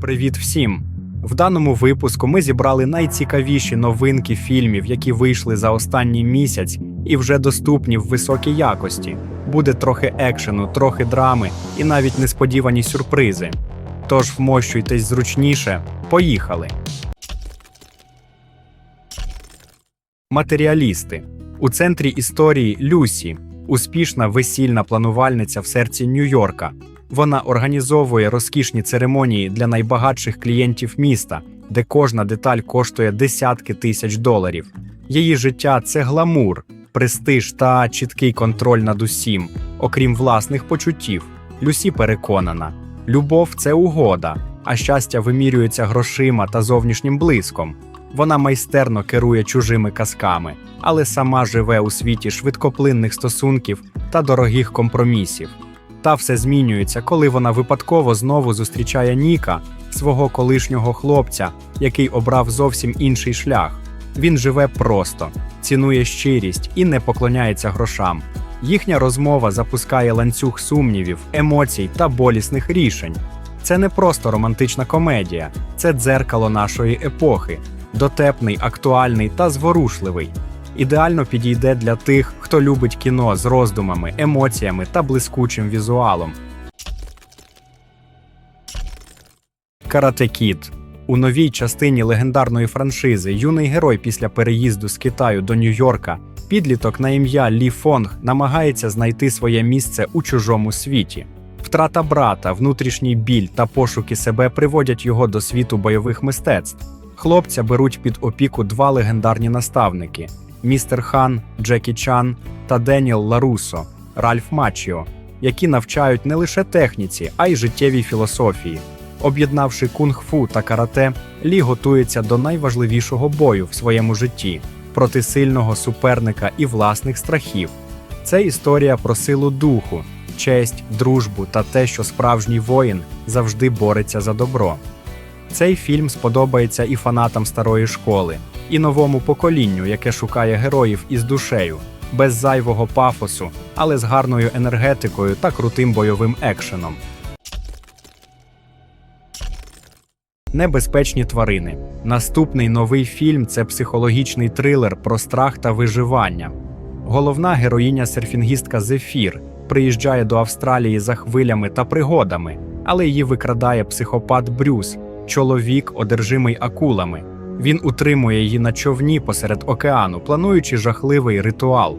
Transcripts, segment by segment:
Привіт всім! В даному випуску ми зібрали найцікавіші новинки фільмів, які вийшли за останній місяць і вже доступні в високій якості. Буде трохи екшену, трохи драми і навіть несподівані сюрпризи. Тож вмощуйтесь зручніше. Поїхали! Матеріалісти у центрі історії Люсі, успішна весільна планувальниця в серці Нью-Йорка. Вона організовує розкішні церемонії для найбагатших клієнтів міста, де кожна деталь коштує десятки тисяч доларів. Її життя це гламур, престиж та чіткий контроль над усім, окрім власних почуттів. Люсі переконана, любов це угода, а щастя вимірюється грошима та зовнішнім блиском. Вона майстерно керує чужими казками, але сама живе у світі швидкоплинних стосунків та дорогих компромісів. Та все змінюється, коли вона випадково знову зустрічає Ніка, свого колишнього хлопця, який обрав зовсім інший шлях. Він живе просто, цінує щирість і не поклоняється грошам. Їхня розмова запускає ланцюг сумнівів, емоцій та болісних рішень. Це не просто романтична комедія, це дзеркало нашої епохи, дотепний, актуальний та зворушливий. Ідеально підійде для тих, хто любить кіно з роздумами, емоціями та блискучим візуалом. Карате Кід у новій частині легендарної франшизи юний герой після переїзду з Китаю до Нью-Йорка, підліток на ім'я Лі Фонг намагається знайти своє місце у чужому світі. Втрата брата, внутрішній біль та пошуки себе приводять його до світу бойових мистецтв. Хлопця беруть під опіку два легендарні наставники: містер Хан, Джекі Чан та Деніел Ларусо, Ральф Мачіо, які навчають не лише техніці, а й життєвій філософії. Об'єднавши кунг-фу та карате, Лі готується до найважливішого бою в своєму житті проти сильного суперника і власних страхів. Це історія про силу духу, честь, дружбу та те, що справжній воїн завжди бореться за добро. Цей фільм сподобається і фанатам старої школи, і новому поколінню, яке шукає героїв із душею, без зайвого пафосу, але з гарною енергетикою та крутим бойовим екшеном. Небезпечні тварини. Наступний новий фільм це психологічний трилер про страх та виживання. Головна героїня серфінгістка Зефір приїжджає до Австралії за хвилями та пригодами, але її викрадає психопат Брюс, чоловік, одержимий акулами. Він утримує її на човні посеред океану, плануючи жахливий ритуал.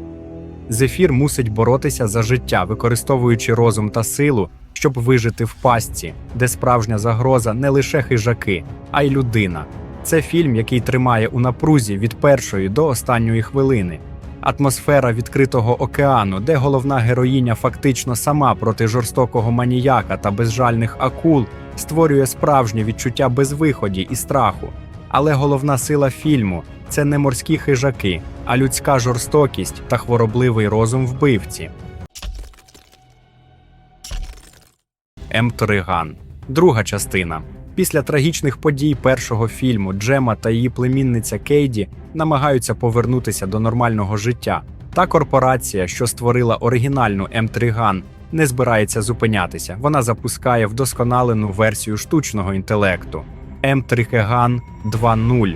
Зефір мусить боротися за життя, використовуючи розум та силу, щоб вижити в пастці, де справжня загроза не лише хижаки, а й людина. Це фільм, який тримає у напрузі від першої до останньої хвилини. Атмосфера відкритого океану, де головна героїня фактично сама проти жорстокого маніяка та безжальних акул, створює справжнє відчуття безвиході і страху. Але головна сила фільму це не морські хижаки, а людська жорстокість та хворобливий розум вбивці. М. Ториган. Друга частина. Після трагічних подій першого фільму Джема та її племінниця Кейді намагаються повернутися до нормального життя. Та корпорація, що створила оригінальну М3 не збирається зупинятися. Вона запускає вдосконалену версію штучного інтелекту М3 Хан 2.0.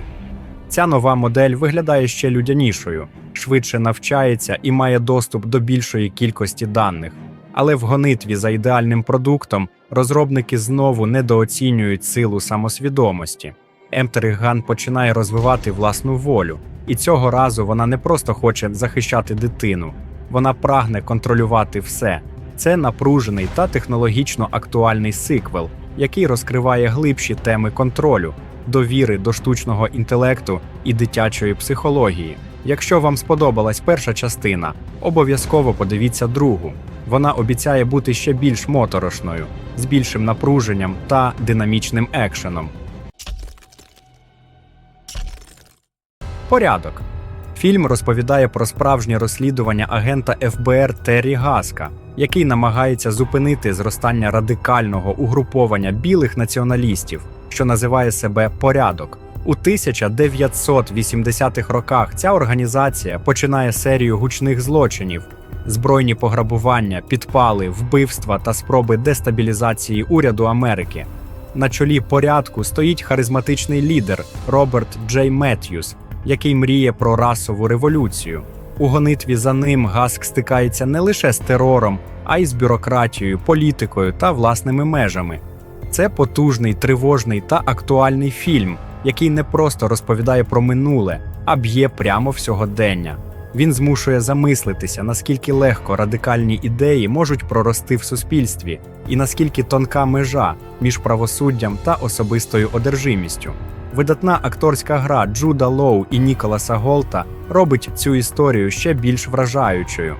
Ця нова модель виглядає ще людянішою, швидше навчається і має доступ до більшої кількості даних. Але в гонитві за ідеальним продуктом розробники знову недооцінюють силу самосвідомості. М3 починає розвивати власну волю, і цього разу вона не просто хоче захищати дитину, вона прагне контролювати все. Це напружений та технологічно актуальний сиквел, який розкриває глибші теми контролю, довіри до штучного інтелекту і дитячої психології. Якщо вам сподобалась перша частина, обов'язково подивіться другу. Вона обіцяє бути ще більш моторошною, з більшим напруженням та динамічним екшеном. Порядок. Фільм розповідає про справжнє розслідування агента ФБР Террі Гаска, який намагається зупинити зростання радикального угруповання білих націоналістів, що називає себе порядок. У 1980-х роках ця організація починає серію гучних злочинів, збройні пограбування, підпали, вбивства та спроби дестабілізації уряду Америки. На чолі порядку стоїть харизматичний лідер Роберт Джей Меттьюс, який мріє про расову революцію. У гонитві за ним Гаск стикається не лише з терором, а й з бюрократією, політикою та власними межами. Це потужний, тривожний та актуальний фільм, який не просто розповідає про минуле, а б'є прямо в сьогодення. Він змушує замислитися, наскільки легко радикальні ідеї можуть прорости в суспільстві, і наскільки тонка межа між правосуддям та особистою одержимістю. Видатна акторська гра Джуда Лоу і Ніколаса Голта робить цю історію ще більш вражаючою.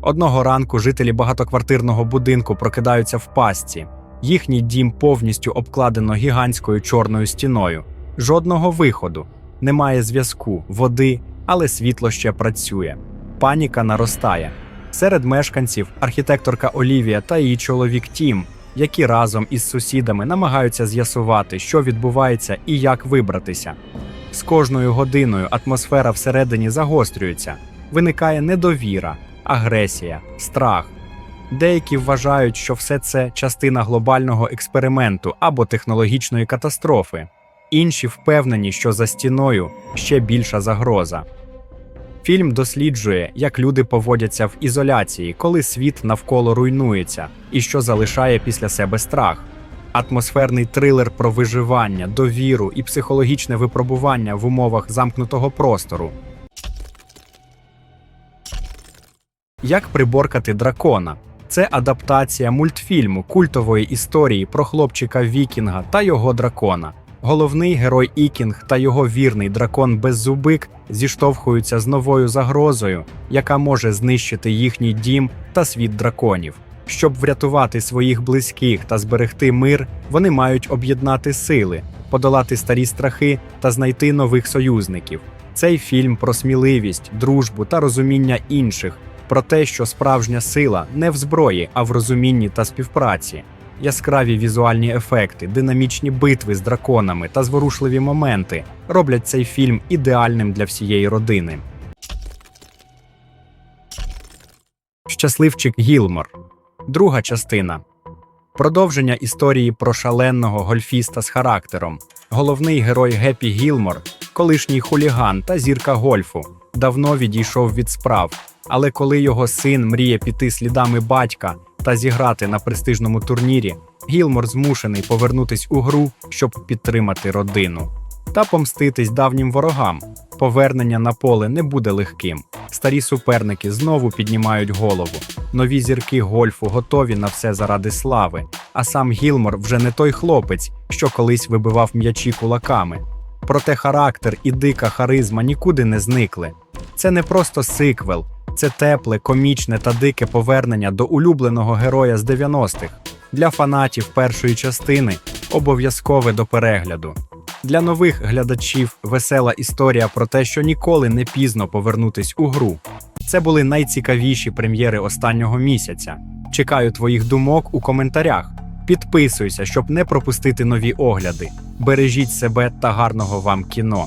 Одного ранку жителі багатоквартирного будинку прокидаються в пастці. Їхній дім повністю обкладено гігантською чорною стіною. Жодного виходу, немає зв'язку, води, але світло ще працює. Паніка наростає. Серед мешканців архітекторка Олівія та її чоловік Тім, які разом із сусідами намагаються з'ясувати, що відбувається і як вибратися. З кожною годиною атмосфера всередині загострюється, виникає недовіра, агресія, страх. Деякі вважають, що все це частина глобального експерименту або технологічної катастрофи. Інші впевнені, що за стіною ще більша загроза. Фільм досліджує, як люди поводяться в ізоляції, коли світ навколо руйнується, і що залишає після себе страх. Атмосферний трилер про виживання, довіру і психологічне випробування в умовах замкнутого простору. Як приборкати дракона? Це адаптація мультфільму культової історії про хлопчика Вікінга та його дракона. Головний герой Ікінг та його вірний дракон Беззубик зіштовхуються з новою загрозою, яка може знищити їхній дім та світ драконів. Щоб врятувати своїх близьких та зберегти мир, вони мають об'єднати сили, подолати старі страхи та знайти нових союзників. Цей фільм про сміливість, дружбу та розуміння інших, про те, що справжня сила не в зброї, а в розумінні та співпраці. Яскраві візуальні ефекти, динамічні битви з драконами та зворушливі моменти роблять цей фільм ідеальним для всієї родини. Щасливчик Гілмор. Друга частина. Продовження історії про шаленого гольфіста з характером. Головний герой Гепі Гілмор, колишній хуліган та зірка гольфу, давно відійшов від справ. Але коли його син мріє піти слідами батька та зіграти на престижному турнірі, Гілмор змушений повернутись у гру, щоб підтримати родину та помститись давнім ворогам. Повернення на поле не буде легким. Старі суперники знову піднімають голову. Нові зірки гольфу готові на все заради слави. А сам Гілмор вже не той хлопець, що колись вибивав м'ячі кулаками. Проте характер і дика харизма нікуди не зникли. Це не просто сиквел, це тепле, комічне та дике повернення до улюбленого героя з 90-х. Для фанатів першої частини обов'язкове до перегляду. Для нових глядачів весела історія про те, що ніколи не пізно повернутись у гру. Це були найцікавіші прем'єри останнього місяця. Чекаю твоїх думок у коментарях. Підписуйся, щоб не пропустити нові огляди. Бережіть себе та гарного вам кіно.